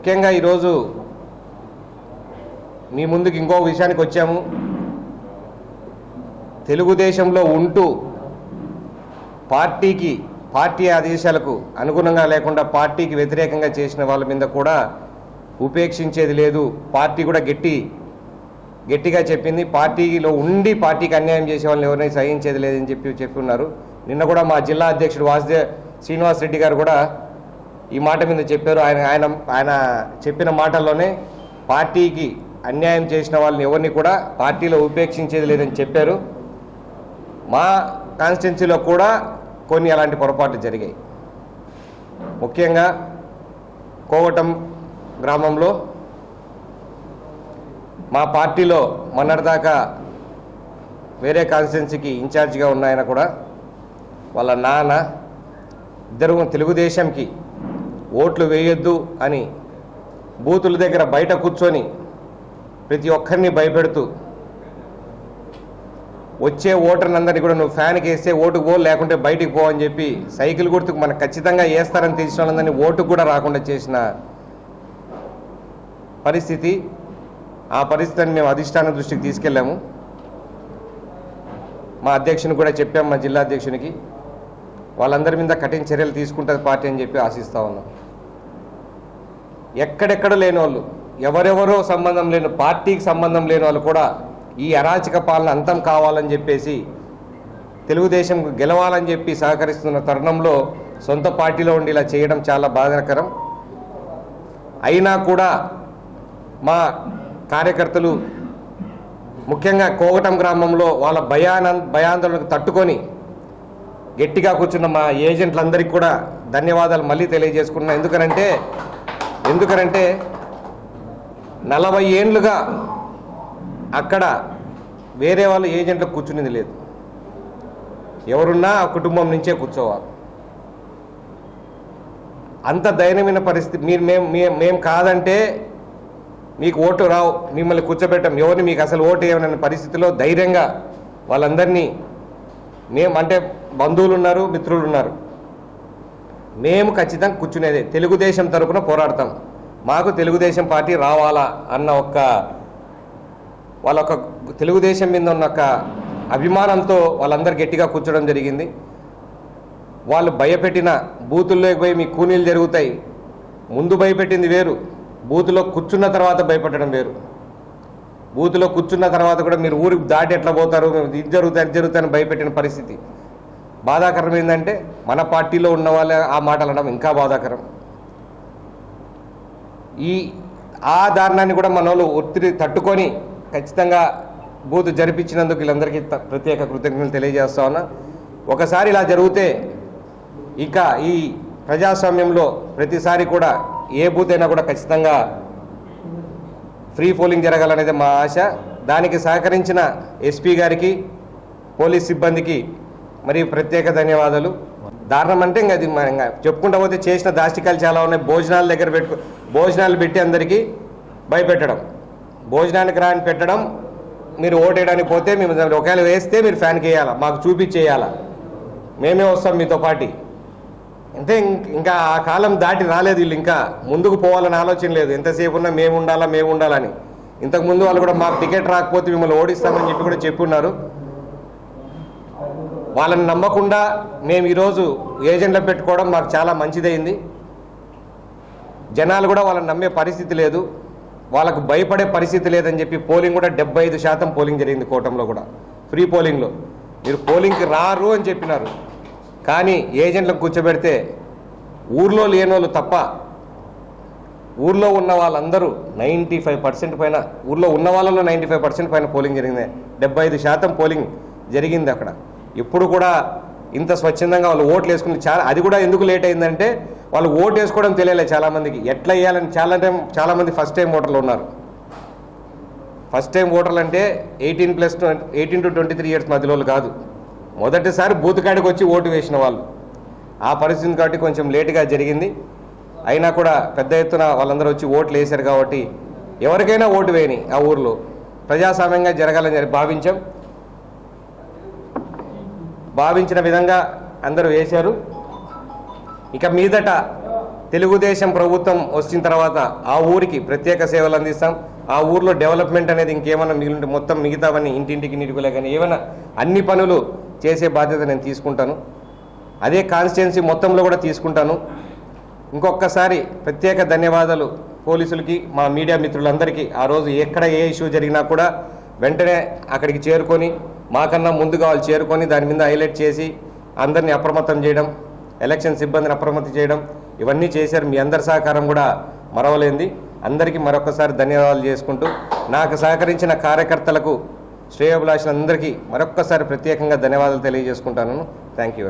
ముఖ్యంగా ఈరోజు మీ ముందుకు ఇంకో విషయానికి వచ్చాము. తెలుగుదేశంలో ఉంటూ పార్టీకి పార్టీ ఆదేశాలకు అనుగుణంగా లేకుండా పార్టీకి వ్యతిరేకంగా చేసిన వాళ్ళ మీద కూడా ఉపేక్షించేది లేదు. పార్టీ కూడా గట్టి గట్టిగా చెప్పింది. పార్టీలో ఉండి పార్టీకి అన్యాయం చేసే వాళ్ళని ఎవరినైనా సహించేది లేదని చెప్పి చెప్పి ఉన్నారు. నిన్న కూడా మా జిల్లా అధ్యక్షుడు వాసుదేవ్ శ్రీనివాస్ రెడ్డి గారు కూడా ఈ మాట మీద చెప్పారు. ఆయన ఆయన ఆయన చెప్పిన మాటల్లోనే పార్టీకి అన్యాయం చేసిన వాళ్ళని ఎవరిని కూడా పార్టీలో ఉపేక్షించేది లేదని చెప్పారు. మా కాన్స్టిట్యున్సీలో కూడా కొన్ని అలాంటి పొరపాట్లు జరిగాయి. ముఖ్యంగా కోవటం గ్రామంలో మా పార్టీలో మొన్నటిదాకా వేరే కాన్స్టిట్యున్సీకి ఇన్ఛార్జిగా ఉన్న ఆయన కూడా వాళ్ళ నాన్న ఇద్దరు తెలుగుదేశంకి ఓట్లు వేయొద్దు అని బూతుల దగ్గర బయట కూర్చొని ప్రతి ఒక్కరిని భయపెడుతూ వచ్చే ఓటర్లందరినీ కూడా నువ్వు ఫ్యాన్కి వేస్తే ఓటుకు పో లేకుంటే బయటికి పో అని చెప్పి సైకిల్ గుర్తుకు మనకు ఖచ్చితంగా వేస్తారని తెలిసిన వాళ్ళందరినీ ఓటుకు కూడా రాకుండా చేసిన పరిస్థితి. ఆ పరిస్థితిని మేము అధిష్టానం దృష్టికి తీసుకెళ్ళాము. మా అధ్యక్షుని కూడా చెప్పాం మా జిల్లా అధ్యక్షునికి. వాళ్ళందరి మీద కఠిన చర్యలు తీసుకుంటుంది పార్టీ అని చెప్పి ఆశిస్తా ఉన్నాం. ఎక్కడెక్కడ లేని వాళ్ళు ఎవరెవరో సంబంధం లేని పార్టీకి సంబంధం లేని వాళ్ళు కూడా ఈ అరాచక పాలన అంతం కావాలని చెప్పేసి తెలుగుదేశం గెలవాలని చెప్పి సహకరిస్తున్న తరుణంలో సొంత పార్టీలో ఉండి ఇలా చేయడం చాలా బాధాకరం. అయినా కూడా మా కార్యకర్తలు ముఖ్యంగా కోగటం గ్రామంలో వాళ్ళ భయాన భయాందోళనకు తట్టుకొని గట్టిగా కూర్చున్న మా ఏజెంట్లందరికీ కూడా ధన్యవాదాలు మళ్ళీ తెలియజేసుకున్నాం ఎందుకనంటే ఎందుకనంటే నలభై ఏండ్లుగా అక్కడ వేరే వాళ్ళు ఏజెంట్లకు కూర్చునేది లేదు. ఎవరున్నా ఆ కుటుంబం నుంచే కూర్చోవాలి. అంత దయనీయమైన పరిస్థితి మీరు మేము మేము మేము కాదంటే మీకు ఓటు రావు మిమ్మల్ని కూర్చోబెట్టం. ఎవరిని మీకు అసలు ఓటు వేయమన్న పరిస్థితిలో ధైర్యంగా వాళ్ళందరినీ మేము అంటే బంధువులు ఉన్నారు మిత్రులు ఉన్నారు మేము ఖచ్చితంగా కూర్చునేదే తెలుగుదేశం తరపున పోరాడతాం. మాకు తెలుగుదేశం పార్టీ రావాలా అన్న ఒక వాళ్ళ ఒక తెలుగుదేశం మీద ఉన్న ఒక అభిమానంతో వాళ్ళందరూ గట్టిగా కూర్చోడం జరిగింది. వాళ్ళు భయపెట్టిన బూతుల్లోకి పోయి మీ కూనీలు జరుగుతాయి. ముందు భయపెట్టింది వేరు. బూతులో కూర్చున్న తర్వాత భయపెట్టడం వేరు. బూతులో కూర్చున్న తర్వాత కూడా మీరు ఊరికి దాటి ఎట్లా పోతారు? ఇది జరుగుతాయి అది జరుగుతాయని భయపెట్టిన పరిస్థితి. బాధాకరం ఏంటంటే మన పార్టీలో ఉన్న వాళ్ళే ఆ మాటలు అనడం ఇంకా బాధాకరం. ఈ ఆ దారుణాన్ని కూడా మన వాళ్ళు ఒత్తిడి తట్టుకొని ఖచ్చితంగా బూత్ జరిపించినందుకు వీళ్ళందరికీ ప్రత్యేక కృతజ్ఞతలు తెలియజేస్తా ఉన్నా. ఒకసారి ఇలా జరిగితే ఇక ఈ ప్రజాస్వామ్యంలో ప్రతిసారి కూడా ఏ బూత్ అయినా కూడా ఖచ్చితంగా ఫ్రీ పోలింగ్ జరగాలనేది మా ఆశ. దానికి సహకరించిన ఎస్పీ గారికి పోలీస్ సిబ్బందికి మరి ప్రత్యేక ధన్యవాదాలు. దారుణం అంటే ఇంకా అది మన ఇంకా చెప్పుకుంటా పోతే చేసిన దాష్టికాలు చాలా ఉన్నాయి. భోజనాల దగ్గర పెట్టు భోజనాలు పెట్టి అందరికీ భయపెట్టడం. భోజనానికి రాని పెట్టడం మీరు ఓటేయడానికి పోతే మేము ఒకవేళ వేస్తే మీరు ఫ్యాన్కి వేయాలా మాకు చూపించేయాలా. మేమే వస్తాం మీతో పాటి. అంటే ఇంకా ఆ కాలం దాటి రాలేదు వీళ్ళు ఇంకా. ముందుకు పోవాలని ఆలోచన లేదు. ఎంతసేపు ఉన్నా మేము ఉండాలా మేము ఉండాలని. ఇంతకుముందు వాళ్ళు కూడా మాకు టికెట్ రాకపోతే మిమ్మల్ని ఓడిస్తామని చెప్పి కూడా చెప్పున్నారు. వాళ్ళని నమ్మకుండా మేము ఈరోజు ఏజెంట్లు పెట్టుకోవడం మాకు చాలా మంచిదైంది. జనాలు కూడా వాళ్ళని నమ్మే పరిస్థితి లేదు. వాళ్ళకు భయపడే పరిస్థితి లేదని చెప్పి పోలింగ్ కూడా డెబ్బై ఐదు శాతం పోలింగ్ జరిగింది కూటంలో కూడా. ఫ్రీ పోలింగ్లో. మీరు పోలింగ్కి రారు అని చెప్పినారు. కానీ ఏజెంట్లకు కూర్చోబెడితే ఊర్లో లేని వాళ్ళు తప్ప ఊర్లో ఉన్న వాళ్ళందరూ నైంటీ ఫైవ్ పర్సెంట్ పైన ఊర్లో ఉన్న వాళ్ళలో నైంటీ ఫైవ్ పర్సెంట్ పైన పోలింగ్ జరిగింది. డెబ్బై ఐదు శాతం పోలింగ్ జరిగింది అక్కడ. ఇప్పుడు కూడా ఇంత స్వచ్ఛందంగా వాళ్ళు ఓట్లు వేసుకుని చాలా అది కూడా ఎందుకు లేట్ అయిందంటే వాళ్ళు ఓటు వేసుకోవడం తెలియలే చాలామందికి ఎట్లా వేయాలని చాలా టైం చాలామంది ఫస్ట్ టైం ఓటర్లు ఉన్నారు. ఫస్ట్ టైం ఓటర్లు అంటే eighteen plus eighteen to twenty three years మధ్యలో వాళ్ళు కాదు. మొదటిసారి బూత్ కాడికి వచ్చి ఓటు వేసిన వాళ్ళు. ఆ పరిస్థితి కాబట్టి కొంచెం లేటుగా జరిగింది. అయినా కూడా పెద్ద ఎత్తున వాళ్ళందరూ వచ్చి ఓట్లు వేశారు కాబట్టి ఎవరికైనా ఓటు వేయని ఆ ఊర్లో ప్రజాస్వామ్యంగా జరగాలని భావించాం. భావించిన విధంగా అందరూ వేశారు. ఇక మీదట తెలుగుదేశం ప్రభుత్వం వచ్చిన తర్వాత ఆ ఊరికి ప్రత్యేక సేవలు అందిస్తాం. ఆ ఊర్లో డెవలప్మెంట్ అనేది ఇంకేమైనా మిగిలింటే మొత్తం మిగతావన్నీ ఇంటింటికి నీటికులే కానీ ఏమైనా అన్ని పనులు చేసే బాధ్యత నేను తీసుకుంటాను. అదే కాన్స్టిట్యున్సీ మొత్తంలో కూడా తీసుకుంటాను. ఇంకొకసారి ప్రత్యేక ధన్యవాదాలు పోలీసులకి మా మీడియా మిత్రులందరికీ. ఆ రోజు ఎక్కడ ఏ ఇష్యూ జరిగినా కూడా వెంటనే అక్కడికి చేరుకొని మాకన్నా ముందుగా వాళ్ళు చేరుకొని దాని మీద హైలైట్ చేసి అందరినీ అప్రమత్తం చేయడం ఎలక్షన్ సిబ్బందిని అప్రమత్తం చేయడం ఇవన్నీ చేశారు. మీ అందరి సహకారం కూడా మరవలేంది. అందరికీ మరొకసారి ధన్యవాదాలు చేసుకుంటూ నాకు సహకరించిన కార్యకర్తలకు శ్రేయోభిలాషులందరికీ మరొక్కసారి ప్రత్యేకంగా ధన్యవాదాలు తెలియజేసుకుంటాను. Thank you.